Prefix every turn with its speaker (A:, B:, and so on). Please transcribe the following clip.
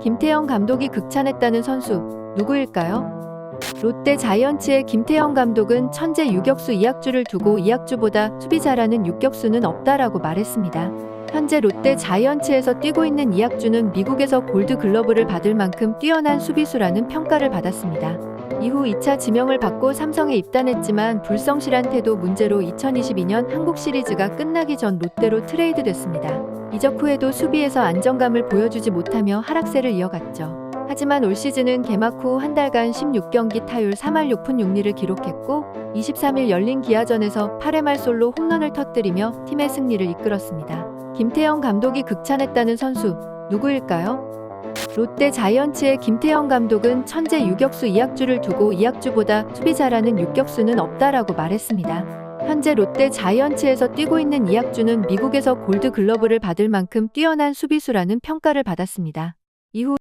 A: 김태형 감독이 극찬했다는 선수 누구일까요? 롯데 자이언츠의 김태형 감독은 천재 유격수 이학주를 두고 이학주보다 수비 잘하는 육격수는 없다라고 말했습니다. 현재 롯데 자이언츠에서 뛰고 있는 이학주는 미국에서 골드 글러브를 받을 만큼 뛰어난 수비수라는 평가를 받았습니다. 이후 2차 지명을 받고 삼성에 입단했지만 불성실한 태도 문제로 2022년 한국 시리즈가 끝나기 전 롯데로 트레이드됐습니다. 이적 후에도 수비에서 안정감을 보여주지 못하며 하락세를 이어갔죠. 하지만 올 시즌은 개막 후 한 달간 16경기 타율 3할 6푼 6리를 기록했고 23일 열린 기아전에서 8회 말 솔로 홈런을 터뜨리며 팀의 승리를 이끌었습니다. 김태형 감독이 극찬했다는 선수 누구일까요? 롯데 자이언츠의 김태형 감독은 천재 유격수 이학주를 두고 이학주보다 수비 잘하는 육격수는 없다라고 말했습니다. 현재 롯데 자이언츠에서 뛰고 있는 이학주는 미국에서 골드 글러브를 받을 만큼 뛰어난 수비수라는 평가를 받았습니다. 이후